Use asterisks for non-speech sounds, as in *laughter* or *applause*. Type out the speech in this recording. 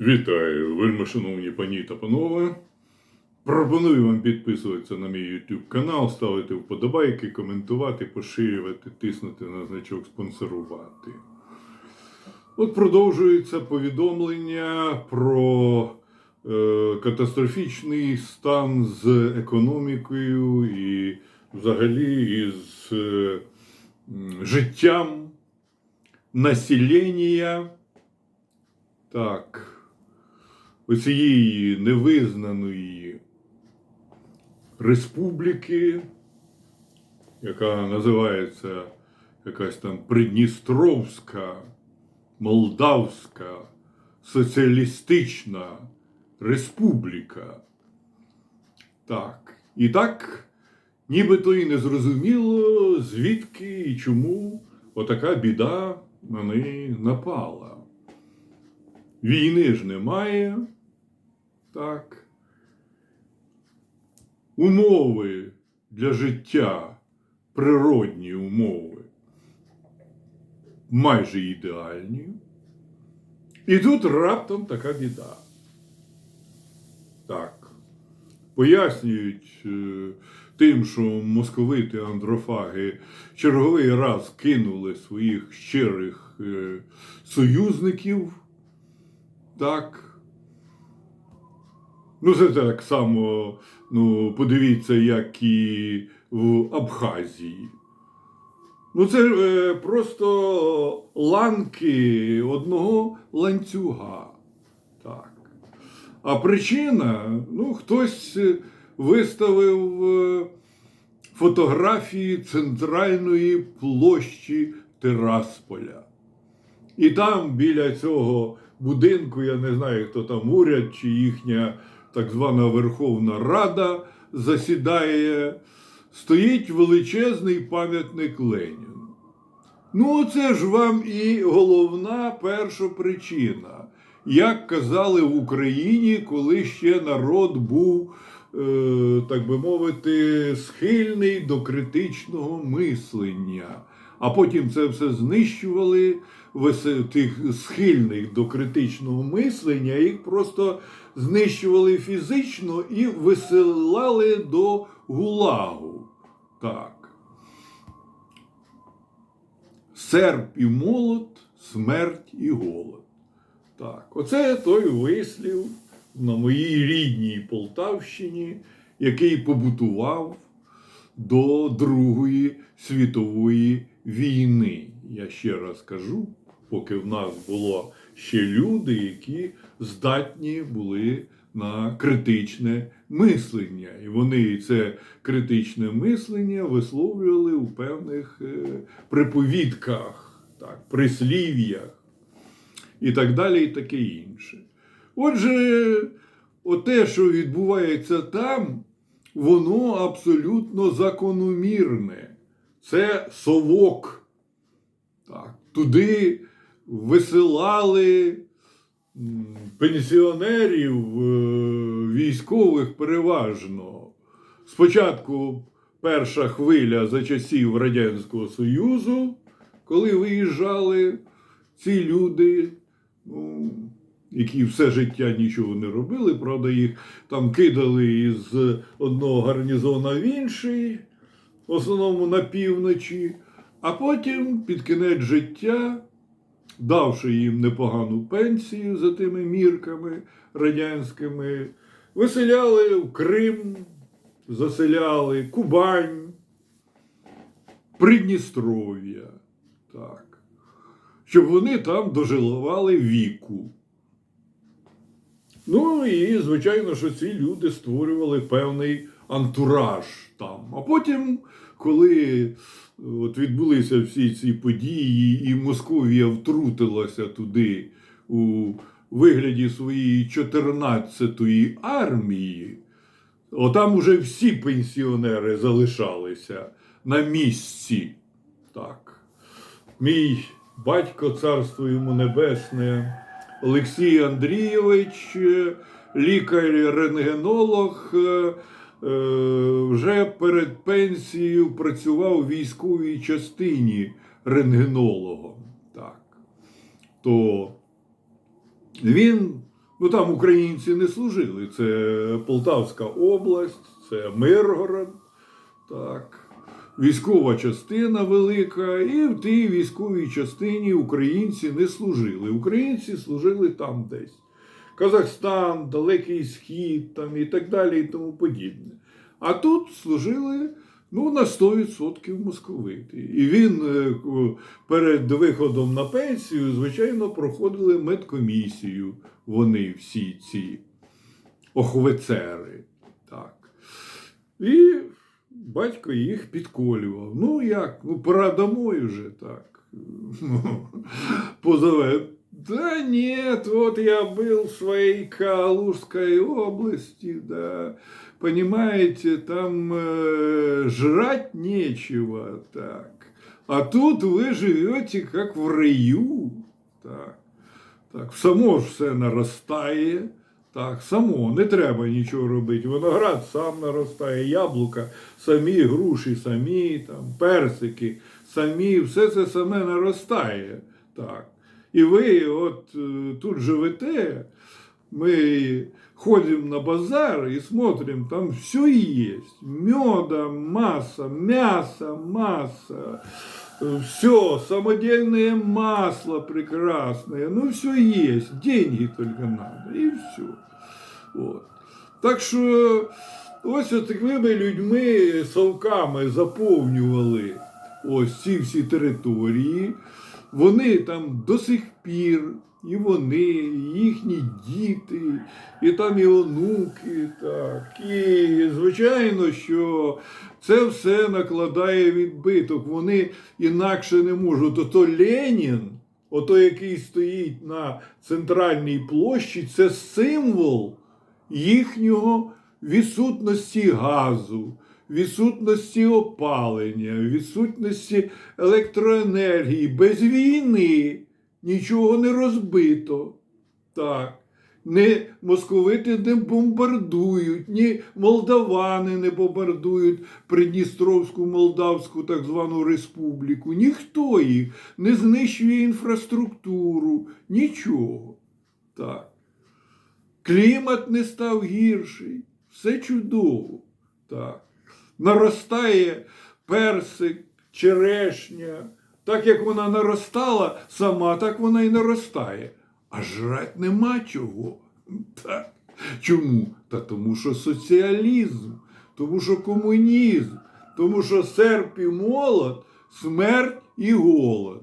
Вітаю, вельми шановні пані та панове. Пропоную вам підписуватися на мій YouTube канал, ставити вподобайки, коментувати, поширювати, тиснути на значок спонсорувати. От продовжується повідомлення про е, катастрофічний стан з економікою і взагалі із е, життям населення. Так, оцієї невизнаної республіки, яка називається якась там Придністровська, Молдавська Соціалістична Республіка. Так. І так, нібито і не зрозуміло, звідки і чому отака біда на неї напала. Війни ж немає. Так. Умови для життя, природні умови, майже ідеальні. І тут раптом така біда. Так. Пояснюють е, тим, що московити андрофаги черговий раз кинули своїх щирих е, союзників. Так. Ну, це так само, ну, подивіться, як і в Абхазії. Ну, це е, просто ланки одного ланцюга. Так. А причина, ну, хтось виставив е, фотографії центральної площі Тирасполя. І там біля цього будинку, я не знаю, хто там уряд чи їхня так звана Верховна Рада засідає, стоїть величезний пам'ятник Леніну. Ну, це ж вам і головна перша причина. Як казали в Україні, коли ще народ був, е, так би мовити, схильний до критичного мислення, а потім це все знищували тих схильних до критичного мислення, їх просто знищували фізично і висилали до гулагу. Так. Серп і молот, смерть і голод. Так, оце той вислів на моїй рідній Полтавщині, який побутував до Другої світової війни. Я ще раз кажу, поки в нас було ще люди, які здатні були на критичне мислення. І вони це критичне мислення висловлювали у певних е, приповідках, так, прислів'ях і так далі, і таке інше. Отже, оте, що відбувається там, воно абсолютно закономірне. Це совок. Так, туди висилали пенсіонерів е, військових переважно. Спочатку перша хвиля за часів Радянського Союзу, коли виїжджали ці люди, ну, які все життя нічого не робили, правда, їх там кидали із одного гарнізона в інший, в основному на півночі, а потім під кінець життя, давши їм непогану пенсію за тими мірками радянськими, виселяли в Крим, заселяли Кубань, Придністров'я. Так. Щоб вони там дожилували віку. Ну і, звичайно, що ці люди створювали певний антураж там. А потім, коли от відбулися всі ці події, і Московія втрутилася туди у вигляді своєї 14-ї армії, отам уже всі пенсіонери залишалися на місці. Так. Мій батько, царство йому небесне, Олексій Андрійович, лікар-рентгенолог, вже перед пенсією працював у військовій частині рентгенологом. Так. То він Ну там українці не служили. Це Полтавська область, це Миргород. Так. Військова частина велика, і в тій військовій частині українці не служили. Українці служили там десь. Казахстан, Далекий Схід там, і так далі, і тому подібне. А тут служили ну, на 100% московити. І він е, перед виходом на пенсію, звичайно, проходили медкомісію. Вони всі ці охвицери. Так. І батько їх підколював. Ну як, ну пора домой уже так. *laughs* Ну. Да нет, вот я был в своей Калужской области, да, понимаете, там э, жрать нечего, так. А тут вы живете как в раю, так. Так, само ж все наростає. Так, само, не треба нічого робити. Виноград сам наростає, яблука самі, груші самі, там, персики самі, все це саме наростає. Так. І ви от е, тут живете, ми ходимо на базар и смотрим, там все есть. Меда масса, мяса масса, все, самодельное масло прекрасное, ну все есть, деньги только надо, и все. От. Так що ось от такими людьми, совками заповнювали ось ці всі території. Вони там до сих пір, і вони, і їхні діти, і там і онуки, так. І звичайно, що це все накладає відбиток. Вони інакше не можуть. Ото Ленін, ото який стоїть на центральній площі, це символ їхнього відсутності газу, відсутності опалення, відсутності електроенергії. Без війни нічого не розбито. Так. Не московити не бомбардують, ні молдавани не бомбардують Придністровську Молдавську так звану республіку. Ніхто їх не знищує інфраструктуру, нічого. Так. Клімат не став гірший, все чудово. Так. Наростає персик, черешня. Так як вона наростала сама, так вона і наростає. А жрать нема чого. Так. Чому? Та тому що соціалізм, тому що комунізм, тому що серп і молот, смерть і голод.